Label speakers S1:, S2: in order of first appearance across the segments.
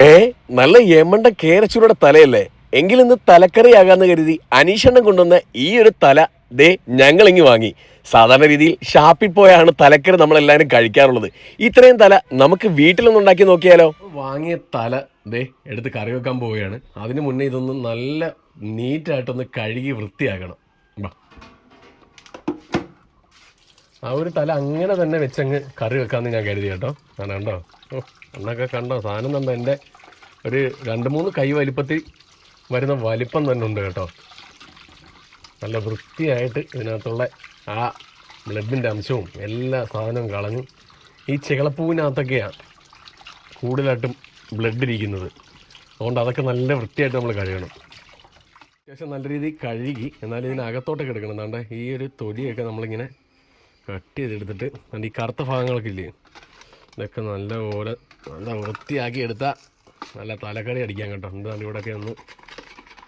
S1: ഏ നല്ല യമണ്ട കേരച്ചൂരുടെ തലയല്ലേ? എങ്കിലിന്ന് തലക്കറിയാകാന്ന് കരുതി അനീഷണ്ണം കൊണ്ടുവന്ന ഈ ഒരു തല ദേ ഞങ്ങൾ ഇങ്ങ് വാങ്ങി. സാധാരണ രീതിയിൽ ഷാപ്പിൽ പോയാണ് തലക്കറി നമ്മളെല്ലാവരും കഴിക്കാറുള്ളത്. ഇത്രയും തല നമുക്ക് വീട്ടിലൊന്നും ഉണ്ടാക്കി നോക്കിയാലോ? വാങ്ങിയ തല ദേ എടുത്ത് കറി വെക്കാൻ പോവുകയാണ്. അതിനു മുന്നേ ഇതൊന്ന് നല്ല നീറ്റായിട്ടൊന്ന് കഴുകി വൃത്തിയാക്കണം. ആ ഒരു തല അങ്ങനെ തന്നെ വെച്ചങ്ങ് കറി വെക്കാമെന്ന് ഞാൻ കരുതി കേട്ടോ. ഓ. അന്നൊക്കെ കണ്ടോ സാധനം തന്നെ എന്റെ ഒരു രണ്ട് മൂന്ന് കൈ വലിപ്പത്തിൽ വരുന്ന വലിപ്പം തന്നെ ഉണ്ട് കേട്ടോ. നല്ല വൃത്തിയായിട്ട് ഇതിനകത്തുള്ള ആ ബ്ലഡിന്റെ അംശവും എല്ലാ സാധനവും കളഞ്ഞു ഈ ചികളപ്പൂവിനകത്തൊക്കെയാണ് കൂടുതലായിട്ടും ബ്ലഡ് ഇരിക്കുന്നത്. അതുകൊണ്ട് അതൊക്കെ നല്ല വൃത്തിയായിട്ട് നമ്മൾ കഴുകണം. അത്യാവശ്യം നല്ല രീതിയിൽ കഴുകി എന്നാലും ഇതിനകത്തോട്ടൊക്കെ എടുക്കണം. എന്താണ്ട് ഈ ഒരു തൊലിയൊക്കെ നമ്മളിങ്ങനെ കട്ട് ചെയ്തെടുത്തിട്ട് ഈ കറുത്ത ഭാഗങ്ങളൊക്കെ ഇല്ലേ? ഇതൊക്കെ നല്ലപോലെ നല്ല വൃത്തിയാക്കി എടുത്താൽ നല്ല തലക്കറി അടിക്കാൻ കേട്ടോ. എന്താണ് ഇവിടെയൊക്കെ ഒന്ന്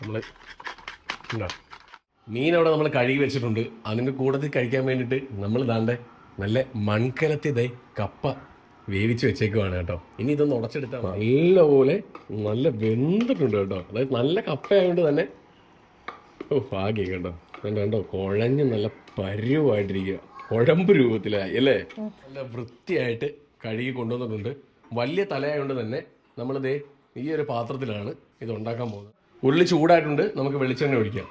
S1: നമ്മൾ ഉണ്ടോ? മീൻ അവിടെ നമ്മൾ കഴുകി വെച്ചിട്ടുണ്ട്. അതിന്റെ കൂട്ടത്തിൽ കഴിക്കാൻ വേണ്ടിയിട്ട് നമ്മൾ ദാണ്ടെ നല്ല മൺകലത്തിതേ കപ്പ വേവിച്ച് വെച്ചേക്കുവാണ് കേട്ടോ. ഇനി ഇതൊന്ന് ഉടച്ചെടുത്താൽ നല്ലപോലെ നല്ല വെന്തിട്ടുണ്ട് കേട്ടോ. അതായത് നല്ല കപ്പ ആയതുകൊണ്ട് തന്നെ ഓ ഭാഗ്യം കേട്ടോ. കണ്ടോ കുഴഞ്ഞ് നല്ല പരുവായിട്ടിരിക്കുക കുഴമ്പ് രൂപത്തിലായി അല്ലേ? നല്ല വൃത്തിയായിട്ട് കഴുകി കൊണ്ടുവന്നിട്ടുണ്ട്. വലിയ തലയായതുകൊണ്ട് തന്നെ നമ്മളിത് ഈ ഒരു പാത്രത്തിലാണ് ഇത് ഉണ്ടാക്കാൻ പോകുന്നത്. ഉരുളി ചൂടായിട്ടുണ്ട്. നമുക്ക് വെളിച്ചെണ്ണ ഒഴിക്കാം.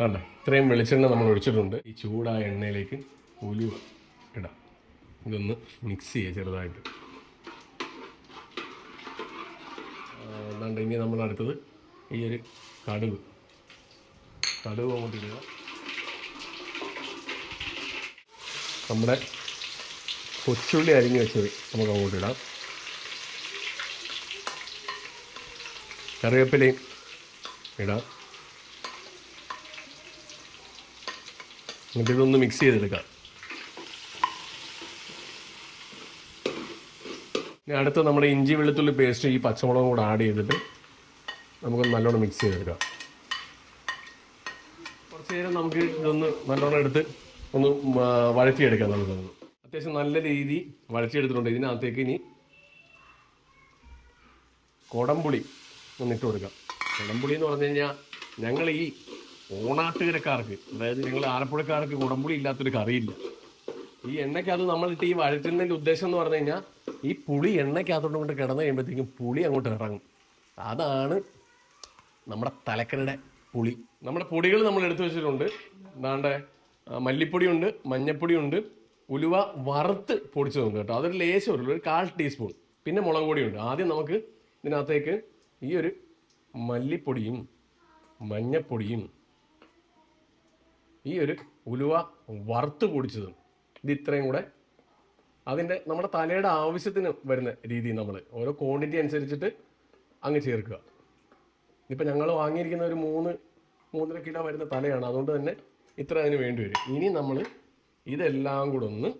S1: വേണ്ട ഇത്രയും വെളിച്ചെണ്ണ നമ്മൾ ഒഴിച്ചിട്ടുണ്ട്. ഈ ചൂടായ എണ്ണയിലേക്ക് ഉലുവ ഇടാം. ഇതൊന്ന് മിക്സ് ചെയ്യുക ചെറുതായിട്ട്. അതാണ്ട് ഇനി നമ്മൾ അടുത്തത് ഈ ഒരു കടുക്. കടുക് അങ്ങോട്ട് ഇടുക. നമ്മുടെ കൊച്ചുള്ളി അരിഞ്ഞ് വെച്ചത് നമുക്ക് അങ്ങോട്ട് ഇടാം. കറിവേപ്പിലയും ഇടാം. എന്നിട്ട് ഇതൊന്ന് മിക്സ് ചെയ്തെടുക്കാം. ഇനി അടുത്ത് നമ്മുടെ ഇഞ്ചി വെളുത്തുള്ളി പേസ്റ്റ് ഈ പച്ചമുളകും കൂടെ ആഡ് ചെയ്തിട്ട് നമുക്ക് നല്ലോണം മിക്സ് ചെയ്തെടുക്കാം. കുറച്ച് നേരം നമുക്ക് ഇതൊന്ന് നല്ലോണം എടുത്ത് ഒന്ന് വഴറ്റിയെടുക്കാം നമുക്കത് അത്യാവശ്യം നല്ല രീതി വഴറ്റിയെടുത്തിട്ടുണ്ട്. ഇതിനകത്തേക്ക് ഇനി കൊടംപുളി ഒന്ന് ഇട്ട് കൊടുക്കാം. കുടംപുളി എന്ന് പറഞ്ഞു കഴിഞ്ഞാൽ ഞങ്ങൾ ഈ ഓണാട്ടുകരക്കാർക്ക് അതായത് ഞങ്ങൾ ആലപ്പുഴക്കാർക്ക് കുടംപുളി ഇല്ലാത്തൊരു കറിയില്ല. ഈ എണ്ണയ്ക്കകത്ത് നമ്മളിട്ട് ഈ വഴറ്റുന്നതിന്റെ ഉദ്ദേശം എന്ന് പറഞ്ഞു കഴിഞ്ഞാൽ ഈ പുളി എണ്ണയ്ക്കകത്തോട്ട് കൊണ്ട് കിടന്നു കഴിയുമ്പോഴത്തേക്കും പുളി അങ്ങോട്ട് ഇറങ്ങും. അതാണ് നമ്മുടെ തലക്കരയുടെ പുളി. നമ്മുടെ പൊടികൾ നമ്മൾ എടുത്തു വെച്ചിട്ടുണ്ട്. എന്താണ്ട് മല്ലിപ്പൊടിയുണ്ട് മഞ്ഞപ്പൊടിയുണ്ട് ഉലുവ വറുത്ത് പൊടിച്ചതുണ്ട് കേട്ടോ. അതൊരു ലേശം ഒരു കാൽ ടീസ്പൂൺ. പിന്നെ മുളക് പൊടിയുണ്ട്. ആദ്യം നമുക്ക് ഇതിനകത്തേക്ക് ഈ ഒരു മല്ലിപ്പൊടിയും മഞ്ഞപ്പൊടിയും ഈ ഒരു ഉലുവ വറുത്ത് പൊടിച്ചതും ഇത് ഇത്രയും കൂടെ അതിന്റെ നമ്മുടെ തലയുടെ ആവശ്യത്തിന് വരുന്ന രീതി നമ്മൾ ഓരോ ക്വാണ്ടിറ്റി അനുസരിച്ചിട്ട് അങ്ങ് ചേർക്കുക. ഇപ്പം ഞങ്ങൾ വാങ്ങിയിരിക്കുന്ന ഒരു മൂന്ന് മൂന്നര കിലോ വരുന്ന തലയാണ്. അതുകൊണ്ട് തന്നെ ഇത്ര അതിന് വേണ്ടി വരും. ഇനി നമ്മൾ ഇതെല്ലാം കൂടെ ഒന്ന്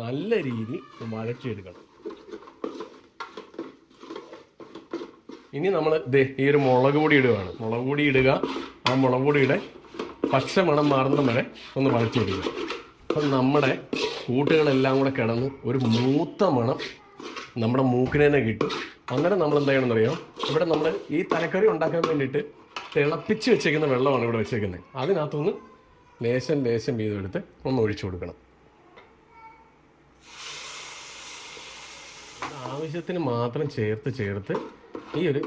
S1: നല്ല രീതി വഴച്ചെടുക്കണം ഇനി നമ്മൾ ദേ ഈ ഒരു മുളക് പൊടി ഇടുകയാണ് മുളക് പൊടി ഇടുക. ആ മുളക് പൊടിയുടെ പച്ച മണം മാറുന്ന വരെ ഒന്ന് വഴറ്റിയെടുക്കുക. അപ്പം നമ്മുടെ കൂട്ടുകളെല്ലാം കൂടെ കിടന്ന് ഒരു മൂത്ത മണം നമ്മുടെ മൂക്കിനെ തന്നെ കിട്ടും. അങ്ങനെ നമ്മൾ എന്താ ചെയ്യണമെന്നറിയാം ഇവിടെ നമ്മൾ ഈ തലക്കറി ഉണ്ടാക്കാൻ വേണ്ടിയിട്ട് തിളപ്പിച്ച് വെച്ചേക്കുന്ന വെള്ളമാണ് ഇവിടെ വെച്ചേക്കുന്നത്. അതിനകത്തുനിന്ന് ലേശം ലേശം വീതം എടുത്ത് ഒന്ന് ഒഴിച്ചു കൊടുക്കണം. ആവശ്യത്തിന് മാത്രം ചേർത്ത് ചേർത്ത് ഈ ഒരു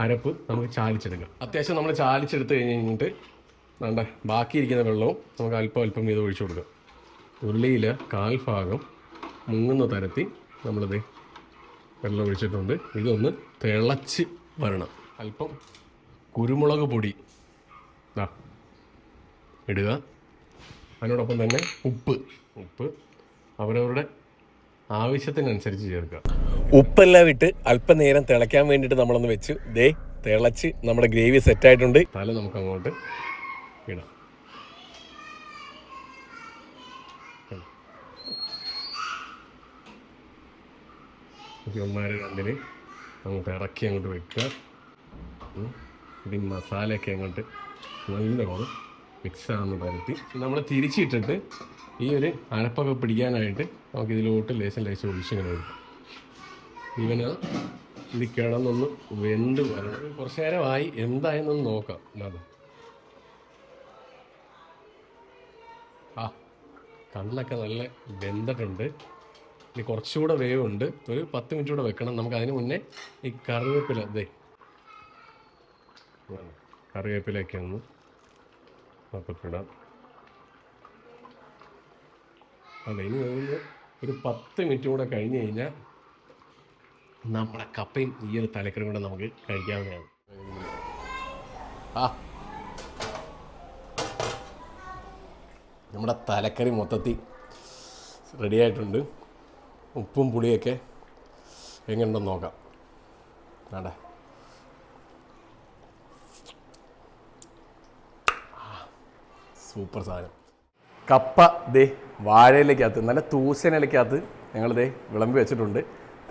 S1: അരപ്പ് നമുക്ക് ചാലിച്ചെടുക്കാം. അത്യാവശ്യം നമ്മൾ ചാലിച്ചെടുത്ത് കഴിഞ്ഞ് കഴിഞ്ഞിട്ട് വേണ്ട ബാക്കിയിരിക്കുന്ന വെള്ളവും നമുക്ക് അല്പം അല്പം വീതം ഒഴിച്ചു കൊടുക്കാം. ഉള്ളിയിൽ കാൽഭാഗം മുങ്ങുന്ന തരത്തിൽ നമ്മളിത് വെള്ളം ഒഴിച്ചിട്ടുണ്ട്. ഇതൊന്ന് തിളച്ച് വരണം. അല്പം കുരുമുളക് പൊടി. ഇടുക. അതിനോടൊപ്പം തന്നെ ഉപ്പ്. ഉപ്പ് അവരവരുടെ ആവശ്യത്തിനനുസരിച്ച് ചേർക്കുക. ഉപ്പെല്ലാം ഇട്ട് അല്പനേരം തിളയ്ക്കാൻ വേണ്ടിയിട്ട് നമ്മളൊന്ന് വെച്ചു. ദേ തിളച്ച് നമ്മുടെ ഗ്രേവി സെറ്റ് ആയിട്ടുണ്ട് തല നമുക്ക് അങ്ങോട്ട് ഇടാം ഇവന്മാർ രണ്ടിന് അങ്ങോട്ട് ഇറക്കി അങ്ങോട്ട് വെക്കുക. ഇതിന്റെ ഈ മസാലയൊക്കെ അങ്ങോട്ട് നല്ലോണം മിക്സ് ആവുന്ന പരത്തി നമ്മൾ തിരിച്ചിട്ടിട്ട് ഈ ഒരു അഴപ്പൊക്കെ പിടിക്കാനായിട്ട് നമുക്ക് ഇതിലോട്ട് ലേശം ലേശം ഒഴിച്ചിങ്ങനെ കൊടുക്കും ഇവന് ഇത് കിടന്നൊന്ന് വെന്ത് വരണം. കുറച്ച് നേരമായി. എന്തായെന്നൊന്ന് നോക്കാം. അല്ലാതെ ആ കണ്ണൊക്കെ നല്ല വെന്തിട്ടുണ്ട്. ഇനി കുറച്ചുകൂടെ വേവുണ്ട്. ഒരു പത്ത് മിനിറ്റ് കൂടെ വെക്കണം. നമുക്ക് അതിന് മുന്നേ ഈ കറിവേപ്പില അതെ കറിവേപ്പിലൊക്കെ ഒന്ന് നമുക്കിടാം അല്ല ഇനി ഒരു ഒരു പത്ത് മിനിറ്റ് കൂടെ കഴിഞ്ഞ് കഴിഞ്ഞാൽ നമ്മുടെ കപ്പയും ഈ ഒരു തലക്കറിയും കൂടെ നമുക്ക് കഴിക്കാവുന്നതാണ്. ആ. നമ്മുടെ തലക്കറി മൊത്തത്തിൽ റെഡി ആയിട്ടുണ്ട്. ഉപ്പും പുളിയൊക്കെ എങ്ങനെയുണ്ടെന്ന് നോക്കാം. ആടെ. സൂപ്പർ സാധനം. കപ്പ ദേ വാഴയിലേക്കകത്ത് നല്ല തൂശനിലക്കകത്ത് ഞങ്ങൾ ദേ വിളമ്പി വെച്ചിട്ടുണ്ട്.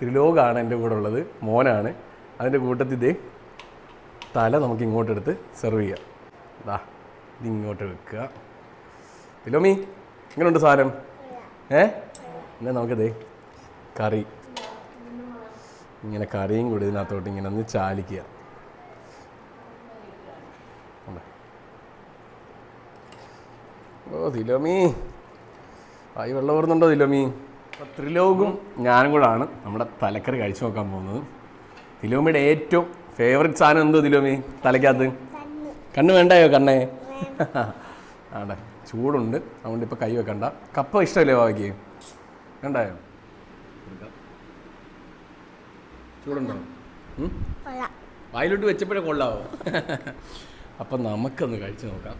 S1: ത്രിലോകാണ് എന്റെ കൂടെ ഉള്ളത് മോനാണ്. അതിന്റെ കൂട്ടത്തിൽ ദേ തല നമുക്ക് ഇങ്ങോട്ടെടുത്ത് സെർവ് ചെയ്യാം. ദാ ഇതിങ്ങോട്ട് വെക്കുക. തിലോമി എങ്ങനെയുണ്ട് സാധനം. ഏ? എന്നാൽ നമുക്കതേ കറി. ഇങ്ങനെ കറിയും കൂടി ഇതിനകത്തോട്ട് ഇങ്ങനെ ഒന്ന് ചാലിക്കുക കണ്ടോ? ഓ തിലോമി. ആയി വെള്ളം തിലോമി? അപ്പോൾ ത്രിലോകും ഞാനും കൂടാണ്. നമ്മുടെ തലക്കറി കഴിച്ചു നോക്കാൻ പോകുന്നത്. ദിലോമിയുടെ ഏറ്റവും ഫേവറേറ്റ് സാധനം എന്തോ തിലോമി? തലയ്ക്കകത്ത്? കണ്ണ്. വേണ്ടായോ കണ്ണേ? ആടെ ചൂടുണ്ട്. അതുകൊണ്ട് ഇപ്പോൾ കൈ വെക്കണ്ട. കപ്പ ഇഷ്ടമല്ലേ ബാബയ്ക്ക് വേണ്ടായോ? ചൂടുണ്ടോ? വായിലോട്ട് വെച്ചപ്പോഴേ കൊള്ളാവോ? അപ്പം നമുക്കൊന്ന് കഴിച്ചു നോക്കാം.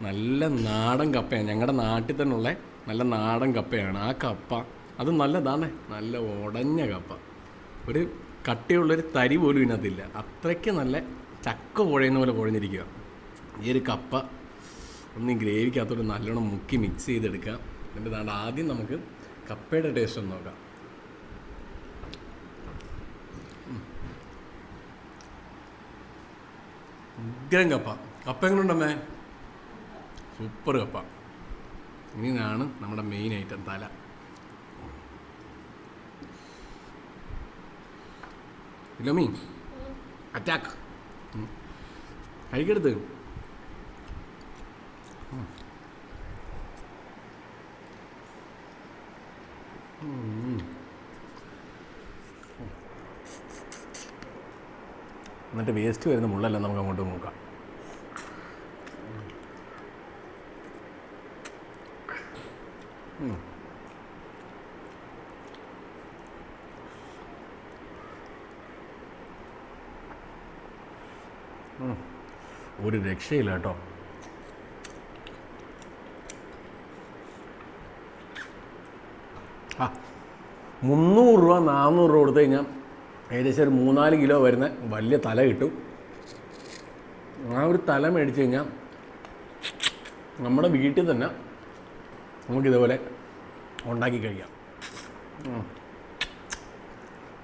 S1: നല്ല നാടൻ കപ്പയാണ് ഞങ്ങളുടെ നാട്ടിൽ തന്നെയുള്ള നല്ല നാടൻ കപ്പയാണ് ആ കപ്പ അത് നല്ലതാണ് നല്ല ഉടഞ്ഞ കപ്പ ഒരു കട്ടിയുള്ളൊരു തരി പോലും ഇതിനകത്തില്ല അത്രയ്ക്ക് നല്ല ചക്ക പുഴയുന്ന പോലെ പുഴഞ്ഞിരിക്കുക ഈ ഒരു കപ്പ ഒന്ന് ഗ്രേവിക്കകത്തോട്ട് നല്ലോണം മുക്കി മിക്സ് ചെയ്തെടുക്കുക എന്നിട്ട് നാട് ആദ്യം നമുക്ക് കപ്പയുടെ ടേസ്റ്റ് ഒന്ന് നോക്കാം ഉഗ്രം കപ്പ കപ്പ എങ്ങനെയുണ്ടമ്മേ സൂപ്പർ കപ്പ. ഇനിയാണ് നമ്മുടെ മെയിൻ ഐറ്റം തല. ഇല്ലമ്മീ അറ്റാക്ക്. ഉം. എന്നിട്ട് വേസ്റ്റ് വരുന്ന മുള്ളെല്ലാം നമുക്ക് അങ്ങോട്ട് നോക്കാം. ഒരു രക്ഷയില്ല കേട്ടോ. ആ മുന്നൂറ് രൂപ നാനൂറ് രൂപ കൊടുത്തു കഴിഞ്ഞാൽ ഏകദേശം ഒരു മൂന്നാൽ കിലോ വരുന്ന വലിയ തല കിട്ടും. ആ ഒരു തല മേടിച്ച് കഴിഞ്ഞാൽ നമ്മുടെ വീട്ടിൽ തന്നെ നമുക്കിതുപോലെ ഉണ്ടാക്കി കഴിക്കാം.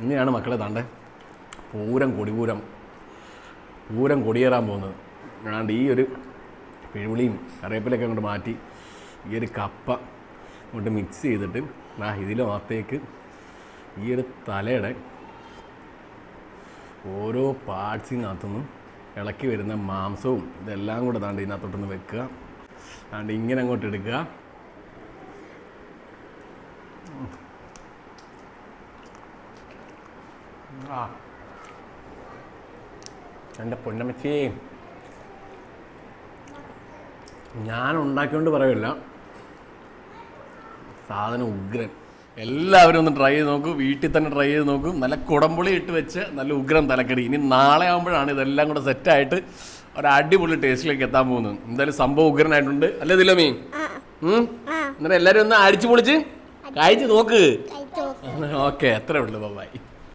S1: ഇങ്ങനെയാണ് മക്കളെ താണ്ടേ. പൂരം കൊടിപൂരം. പൂരം കൊടിയേറാൻ പോകുന്നത്. ഞാണ്ട് ഈ ഒരു പിഴുവിളിയും കറിവേപ്പിലൊക്കെ അങ്ങോട്ട് മാറ്റി ഈ ഒരു കപ്പ അങ്ങോട്ട് മിക്സ് ചെയ്തിട്ട് ആ ഇതിനകത്തേക്ക് ഈ ഒരു തലയുടെ ഓരോ പാർട്സിനകത്തുനിന്നും ഇളക്കി വരുന്ന മാംസവും ഇതെല്ലാം കൂടെ താണ്ട് ഇതിനകത്തോട്ടൊന്ന് വെക്കുക. താണ്ട് ഇങ്ങനെ അങ്ങോട്ട് എടുക്കുക. ആ. എന്റെ പൊന്നമ്മച്ചിയെ ഞാൻ ഉണ്ടാക്കിയോണ്ട് പറയില്ല. സാധനം ഉഗ്രൻ. എല്ലാവരും ഒന്ന് ട്രൈ ചെയ്ത് നോക്കൂ. വീട്ടിൽ തന്നെ ട്രൈ ചെയ്ത് നോക്കൂ. നല്ല കുടംപുളി ഇട്ട് വെച്ച് നല്ല ഉഗ്രം തലക്കറി ഇനി നാളെ ആകുമ്പോഴാണ് ഇതെല്ലാം കൂടെ സെറ്റായിട്ട് ഒരു അടിപൊളി ടേസ്റ്റിലേക്ക് എത്താൻ പോകുന്നത്. എന്തായാലും സംഭവം ഉഗ്രനായിട്ടുണ്ട്. അല്ലേ ദിലമീ? എന്നിട്ട് എല്ലാവരും ഒന്ന് അടിച്ചു പൊളിച്ച് കഴിച്ച് നോക്ക്. ഓക്കെ എത്ര ഉള്ളു. ബൈ